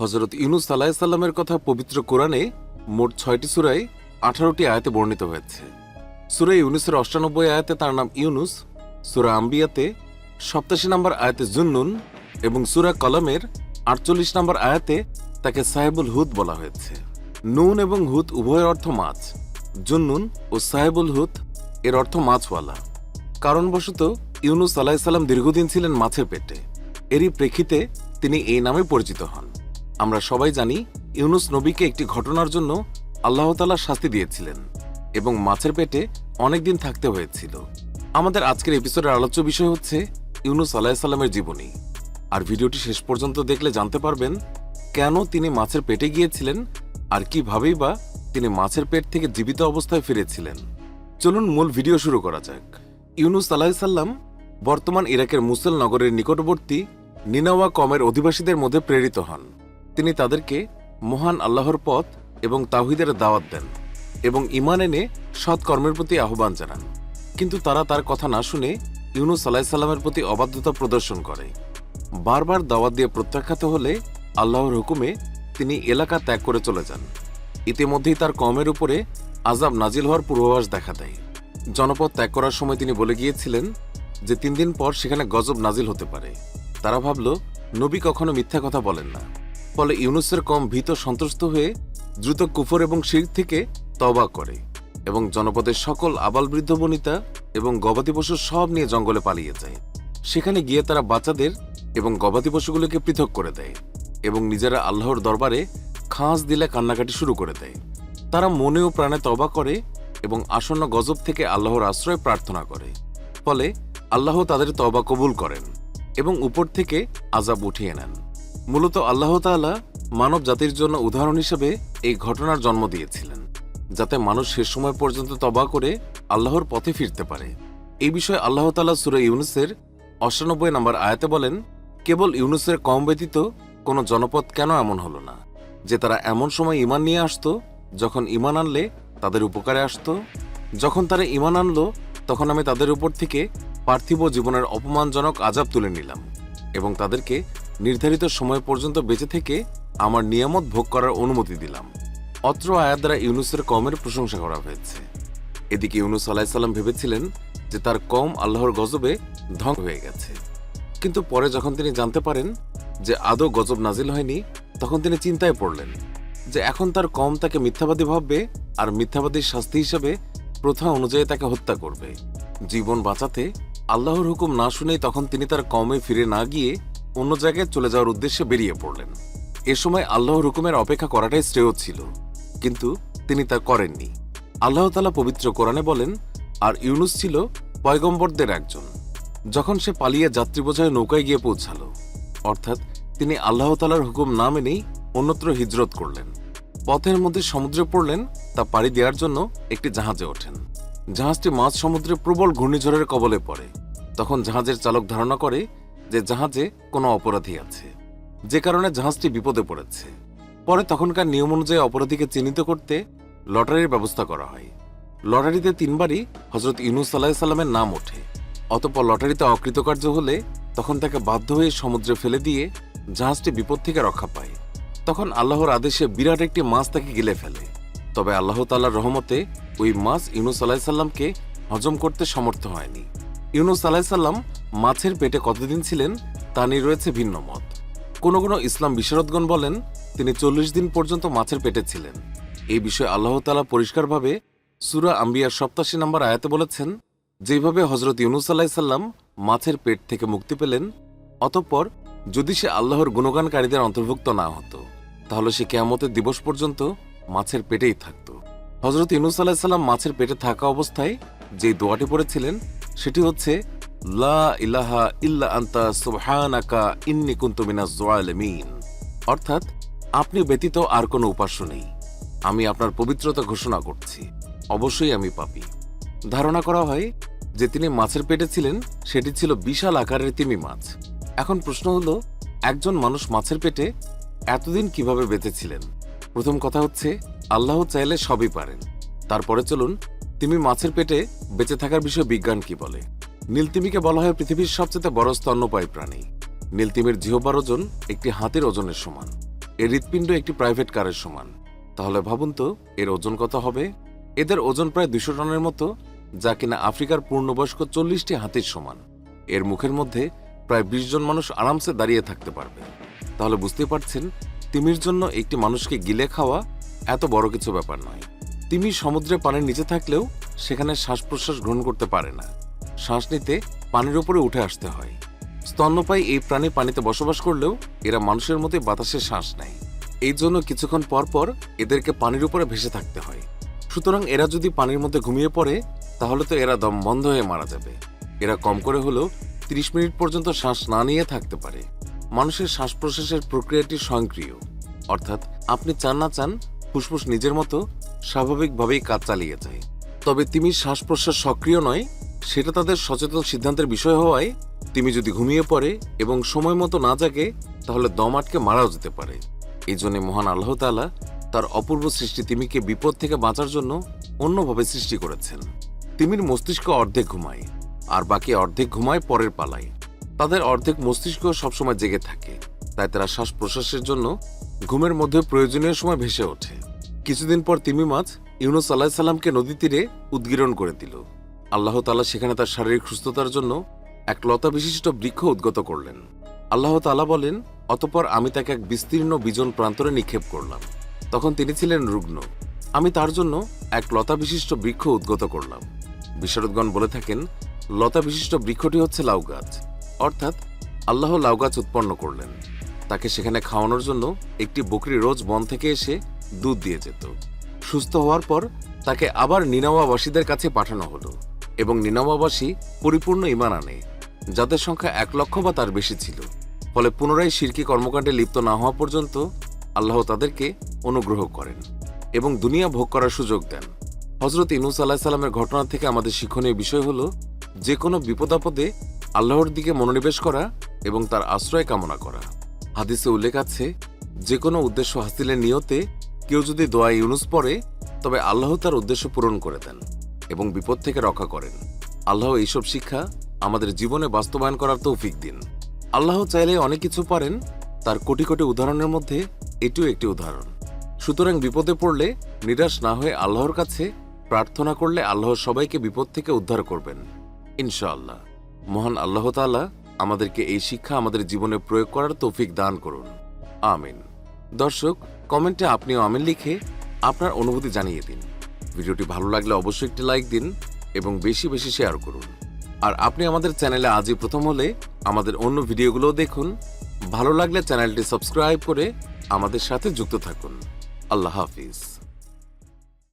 হজরত ইউনুস আলাহিসাল্লামের কথা পবিত্র কোরআনে মোট ছয়টি সুরায় আঠারোটি আয়াতে বর্ণিত হয়েছে। সুরা ইউনুসের অষ্টানব্বই আয়াতে তার নাম ইউনুস, সুরা আম্বিয়াতে সপ্তাশি নম্বর আয়াতে জুন্নুন এবং সুরা কলমের আটচল্লিশ নম্বর আয়াতে তাকে সাহেবুল হুদ বলা হয়েছে। নুন এবং হুদ উভয়ের অর্থ মাছ, জুন্নুন ও সাহেবুল হুদ এর অর্থ মাছওয়ালা। কারণবশত ইউনুস আলাহিসাল্লাম দীর্ঘদিন ছিলেন মাছের পেটে। এরই প্রেক্ষিতে তিনি এই নামে পরিচিত হন। আমরা সবাই জানি ইউনুস নবীকে একটি ঘটনার জন্য আল্লাহ তালা শাস্তি দিয়েছিলেন এবং মাছের পেটে অনেকদিন থাকতে হয়েছিল। আমাদের আজকের এপিসোডের আলোচ্য বিষয় হচ্ছে ইউনুস আলাহিসাল্লামের জীবনী। আর ভিডিওটি শেষ পর্যন্ত দেখলে জানতে পারবেন কেন তিনি মাছের পেটে গিয়েছিলেন আর কিভাবেই বা তিনি মাছের পেট থেকে জীবিত অবস্থায় ফিরেছিলেন। চলুন মূল ভিডিও শুরু করা যাক। ইউনুস আলাহিসাল্লাম বর্তমান ইরাকের মুসল নগরের নিকটবর্তী নিনাওয়া কমের অধিবাসীদের মধ্যে প্রেরিত হন। তিনি তাদেরকে মহান আল্লাহর পথ এবং তাহিদের দাওয়াত দেন এবং ইমান এনে সৎ কর্মের প্রতি আহ্বান জানান। কিন্তু তারা তার কথা না শুনে ইউনুস আলাহিসাল্লামের প্রতি অবাধ্যতা প্রদর্শন করে। বারবার দাওয়াত দিয়ে প্রত্যাখ্যাত হলে আল্লাহর হুকুমে তিনি এলাকা ত্যাগ করে চলে যান। ইতিমধ্যেই তার কমের উপরে আজাব নাজিল হওয়ার পূর্বাভাস দেখা দেয়। জনপদ ত্যাগ করার সময় তিনি বলে গিয়েছিলেন যে, তিন দিন পর সেখানে গজব নাজিল হতে পারে। তারা ভাবল, নবী কখনো মিথ্যা কথা বলেন না। ফলে ইউনুসের কম ভীত সন্ত্রস্ত হয়ে দ্রুত কুফর এবং শির থেকে তবা করে এবং জনপদের সকল আবাল বৃদ্ধ বনিতা এবং গবাদি পশু সব নিয়ে জঙ্গলে পালিয়ে যায়। সেখানে গিয়ে তারা বাচ্চাদের এবং গবাদি পশুগুলোকে পৃথক করে দেয় এবং নিজেরা আল্লাহর দরবারে খাঁজ দিলে কান্নাকাটি শুরু করে দেয়। তারা মনে ও প্রাণে তবা করে এবং আসন্ন গজব থেকে আল্লাহর আশ্রয় প্রার্থনা করে। ফলে আল্লাহ তাদের তবা কবুল করেন এবং উপর থেকে আজাব উঠিয়ে নেন। মূলত আল্লাহ তাআলা মানব জাতির জন্য উদাহরণ হিসেবে এই ঘটনার জন্ম দিয়েছিলেন, যাতে মানুষ শেষ সময় পর্যন্ত তবা করে আল্লাহর পথে ফিরতে পারে। এই বিষয়ে আল্লাহ তাআলা সুরে ইউনুসের অষ্টানব্বই নম্বর আয়াতে বলেন, কেবল ইউনুসের কম ব্যতীত কোনো জনপদ কেন এমন হলো না? যে তারা এমন সময় ইমান নিয়ে আসতো, যখন ইমান আনলে তাদের উপকারে আসতো। যখন তারা ইমান আনলো, তখন আমি তাদের উপর থেকে পার্থিব জীবনের অপমানজনক আজাব তুলে নিলাম এবং তাদেরকে নির্ধারিত সময় পর্যন্ত বেঁচে থেকে আমার নিয়ামত ভোগ করার অনুমতি দিলাম। অত্র আয়াত দ্বারা ইউনুসের কমের প্রশংসা করা হয়েছে। এদিকে ইউনুস আলাহিসাল্লাম ভেবেছিলেন যে তার কম আল্লাহর গজবে ধ্বংস হয়ে গেছে। কিন্তু পরে যখন তিনি জানতে পারেন যে আদৌ গজব নাজিল হয়নি, তখন তিনি চিন্তায় পড়লেন যে এখন তার কম তাকে মিথ্যাবাদী ভাববে আর মিথ্যাবাদীর শাস্তি হিসাবে প্রথা অনুযায়ী তাকে হত্যা করবে। জীবন বাঁচাতে আল্লাহর হুকুম না শুনেই তখন তিনি তার কমে ফিরে না গিয়ে অন্য জায়গায় চলে যাওয়ার উদ্দেশ্যে বেরিয়ে পড়লেন। এ সময় আল্লাহর হুকুমের অপেক্ষা করাটাই শ্রেয় ছিল, কিন্তু তিনি তা করেননি। আল্লাহ তালা পবিত্র কোরআনে বলেন, আর ইউনুস ছিল পয়গম্বরদের একজন। যখন সে পালিয়ে যাত্রী বোঝায় নৌকায় গিয়ে পৌঁছালো, অর্থাৎ তিনি আল্লাহ তালার হুকুম না মেনেই অন্যত্র হিজরত করলেন। পথের মধ্যে সমুদ্রে পড়লেন, তা পাড়ি দেওয়ার জন্য একটি জাহাজে ওঠেন। জাহাজটি মাঝ সমুদ্রে প্রবল ঘূর্ণিঝড়ের কবলে পড়ে। তখন জাহাজের চালক ধারণা করে যে জাহাজে কোনো অপরাধী আছে। যে কারণে জাহাজটি বিপদে পড়েছে। পরে তখনকার নিয়ম অনুযায়ী অপরাধীকে চিহ্নিত করতে লটারির ব্যবস্থা করা হয়। লটারিতে তিনবারই হজরত ইউনুস আলাহিসাল্লামের নাম ওঠে। অতপর লটারিতে অকৃতকার্য হলে তখন তাকে বাধ্য হয়ে সমুদ্রে ফেলে দিয়ে জাহাজটি বিপদ থেকে রক্ষা পায়। তখন আল্লাহর আদেশে বিরাট একটি মাছ তাকে গিলে ফেলে। তবে আল্লাহ তাল্লাহর রহমতে ওই মাছ ইউনুস আলাহিসাল্লামকে হজম করতে সমর্থ হয়নি। ইউনুস আলাহিসাল্লাম মাছের পেটে কতদিন ছিলেন তা নিয়ে রয়েছে ভিন্ন মত। কোনো কোনো ইসলাম বিশারদগণ বলেন তিনি চল্লিশ দিন পর্যন্ত মাছের পেটে ছিলেন। এই বিষয়ে আল্লাহ তালা পরিষ্কারভাবে সুরা আম্বিয়ার সপ্তাশি নম্বর আয়াতে বলেছেন, যেভাবে হজরত ইউনুস আলাহিসাল্লাম মাছের পেট থেকে মুক্তি পেলেন, অতঃপর যদি সে আল্লাহর গুণগানকারীদের অন্তর্ভুক্ত না হতো, তাহলে সে কেয়ামতের দিবস পর্যন্ত মাছের পেটেই থাকত। হজরত ইউনুস আলাহিসাল্লাম মাছের পেটে থাকা অবস্থায় যে দোয়াটি পড়েছিলেন সেটি হচ্ছে, লা ইলাহা ইল্লা আন্তা সুবহানাকা ইন্নি কুনতু মিনাজ জালিমিন। অর্থাৎ, আপনি ব্যতীত আর কোনো উপাস্য নেই। আমি আপনার পবিত্রতা ঘোষণা করছি। অবশ্যই আমি পাপী। ধারণা করা হয় যে তিনি মাছের পেটে ছিলেন, সেটি ছিল বিশাল আকারের তিমি মাছ। এখন প্রশ্ন হলো, একজন মানুষ মাছের পেটে এতদিন কীভাবে বেঁচেছিলেন? প্রথম কথা হচ্ছে, আল্লাহ চাইলে সবই পারেন। তারপরে চলুন তিমি মাছের পেটে বেঁচে থাকার বিষয়ে বিজ্ঞান কি বলে? নীলতিমিকে বলা হয় পৃথিবীর সবচেয়ে বড় স্তন্যপায়ী প্রাণী। নীলতিমির জিহবার ওজন একটি হাতির ওজনের সমান। এর হৃৎপিণ্ড একটি প্রাইভেট কারের সমান। তাহলে ভাবুন তো, এর ওজন কত হবে? এদের ওজন প্রায় দুশো টনের মতো, যা কিনা আফ্রিকার পূর্ণবয়স্ক চল্লিশটি হাতির সমান। এর মুখের মধ্যে প্রায় বিশ জন মানুষ আরামসে দাঁড়িয়ে থাকতে পারবে। তাহলে বুঝতে পারছেন, তিমির জন্য একটি মানুষকে গিলে খাওয়া এত বড় কিছু ব্যাপার নয়। তিমি সমুদ্রে পানির নিচে থাকলেও সেখানে শ্বাস প্রশ্বাস গ্রহণ করতে পারে না। শ্বাস নিতে পানির উপরে উঠে আসতে হয়। স্তন্যপায়ী এই প্রাণী পানিতে বসবাস করলেও এরা মানুষের মতোই বাতাসে শ্বাস নেয়। এই জন্য কিছুক্ষণ পর পর এদেরকে পানির উপরে ভেসে থাকতে হয়। সুতরাং এরা যদি পানির মধ্যে ঘুমিয়ে পড়ে, তাহলে তো এরা দম বন্ধ হয়ে মারা যাবে। এরা কম করে হলেও তিরিশ মিনিট পর্যন্ত শ্বাস না নিয়ে থাকতে পারে। মানুষের শ্বাস প্রশ্বাসের প্রক্রিয়াটি স্বয়ংক্রিয়। অর্থাৎ আপনি চান না চান ফুসফুস নিজের মতো স্বাভাবিকভাবেই কাজ চালিয়ে যায়। তবে তিমি শ্বাস প্রশ্বাস সক্রিয় নয়, সেটা তাদের সচেতন সিদ্ধান্তের বিষয় হওয়ায় তিমি যদি ঘুমিয়ে পড়ে এবং সময় মতো না জাগে, তাহলে দম আটকে মারাও যেতে পারে। এই জন্য মহান আল্লাহ তাআলা তার অপূর্ব সৃষ্টি তিমিকে বিপদ থেকে বাঁচার জন্য অন্যভাবে সৃষ্টি করেছেন। তিমির মস্তিষ্ক অর্ধেক ঘুমায়, আর বাকি অর্ধেক ঘুমায় পরের পালায়। তাদের অর্ধেক মস্তিষ্ক সবসময় জেগে থাকে, তাই তারা শ্বাস প্রশ্বাসের জন্য ঘুমের মধ্যে প্রয়োজনীয় সময় ভেসে ওঠে। কিছুদিন পর তিমি মাছ ইউনুস আল্লাহ সাল্লামকে নদী তীরে উদ্গীরণ করে দিল। আল্লাহ তালা সেখানে তার শারীরিক সুস্থতার জন্য এক লতা বিশিষ্ট বৃক্ষ উদ্গত করলেন। আল্লাহ তাআলা বলেন, অতপর আমি তাকে এক বিস্তীর্ণ বিজন প্রান্তরে নিক্ষেপ করলাম। তখন তিনি ছিলেন রুগ্ন। আমি তার জন্য এক লতা বিশিষ্ট বৃক্ষ উদ্গত করলাম। বিশারদগণ বলে থাকেন লতা বিশিষ্ট বৃক্ষটি হচ্ছে লাউ গাছ। অর্থাৎ আল্লাহ লাউ গাছ উৎপন্ন করলেন। তাকে সেখানে খাওয়ানোর জন্য একটি বকরি রোজ বন থেকে এসে দুধ দিয়ে যেত। সুস্থ হওয়ার পর তাকে আবার নিনাওয়াবাসীদের কাছে পাঠানো হলো এবং নিনাওয়াবাসী পরিপূর্ণ ইমান আনে, যাদের সংখ্যা এক লক্ষ বা তার বেশি ছিল। ফলে পুনরায় শিরকি কর্মকাণ্ডে লিপ্ত না হওয়া পর্যন্ত আল্লাহ তাদেরকে অনুগ্রহ করেন এবং দুনিয়া ভোগ করার সুযোগ দেন। হজরত ইনুস আল্লাহ সাল্লামের ঘটনা থেকে আমাদের শিক্ষণীয় বিষয় হল, যে কোনো বিপদাপদে আল্লাহর দিকে মনোনিবেশ করা এবং তার আশ্রয় কামনা করা। হাদিসে উল্লেখ আছে যে কোনো উদ্দেশ্য হাসিলের নিয়তে কেউ যদি দোয়া ইউনুস পড়ে, তবে আল্লাহ তার উদ্দেশ্য পূরণ করে দেন এবং বিপদ থেকে রক্ষা করেন। আল্লাহ এইসব শিক্ষা আমাদের জীবনে বাস্তবায়ন করার তৌফিক দিন। আল্লাহ চাইলে অনেক কিছু পারেন, তার কোটি কোটি উদাহরণের মধ্যে এটিও একটি উদাহরণ। সুতরাং বিপদে পড়লে নিরাশ না হয়ে আল্লাহর কাছে প্রার্থনা করলে আল্লাহ সবাইকে বিপদ থেকে উদ্ধার করবেন। ইনশাআল্লাহ। মহান আল্লাহ তাআলা আমাদেরকে এই শিক্ষা আমাদের জীবনে প্রয়োগ করার তৌফিক দান করুন। আমিন। দর্শক, কমেন্টে আপনিও আমিন লিখে আপনার অনুভূতি জানিয়ে দিন। ভিডিওটি ভালো লাগলে অবশ্যই একটি লাইক দিন এবং বেশি বেশি শেয়ার করুন। আর আপনি আমাদের চ্যানেলে আজই প্রথম হলে আমাদের অন্য ভিডিওগুলোও দেখুন। ভালো লাগলে চ্যানেলটি সাবস্ক্রাইব করে আমাদের সাথে যুক্ত থাকুন। আল্লাহ হাফিজ।